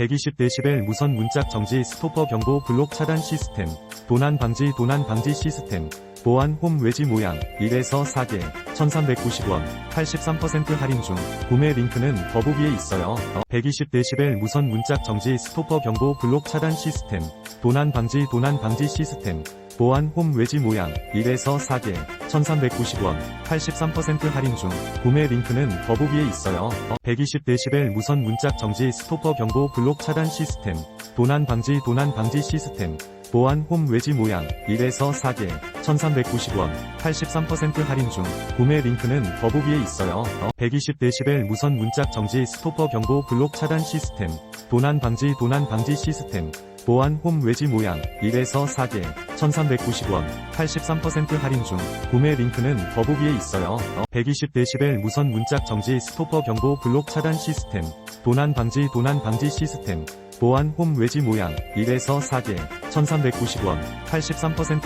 120dB 무선 문짝 정지 스토퍼 경고 블록 차단 시스템, 도난 방지 도난 방지 시스템, 보안 홈 외지 모양 1에서 4개 1390원 83% 할인 중 구매 링크는 더보기에 있어요. 120dB 무선 문짝 정지 스토퍼 경고 블록 차단 시스템 도난 방지 도난 방지 시스템 보안 홈 외지 모양 1에서 4개 1390원 83% 할인 중 구매 링크는 더보기에 있어요. 120dB 무선 문짝 정지 스토퍼 경고 블록 차단 시스템 도난 방지 도난 방지 시스템 보안 홈 외지 모양 1에서 4개 1390원 83% 할인 중 구매 링크는 더보기에 있어요. 120dB 무선 문짝 정지 스토퍼 경고 블록 차단 시스템 도난 방지 도난 방지 시스템 보안 홈 외지 모양 1에서 4개 1390원 83% 할인 중 구매 링크는 더보기에 있어요. 120dB 무선 문짝 정지 스토퍼 경고 블록 차단 시스템 도난 방지 도난 방지 시스템 보안 홈 외지 모양 1에서 4개 1390원 83%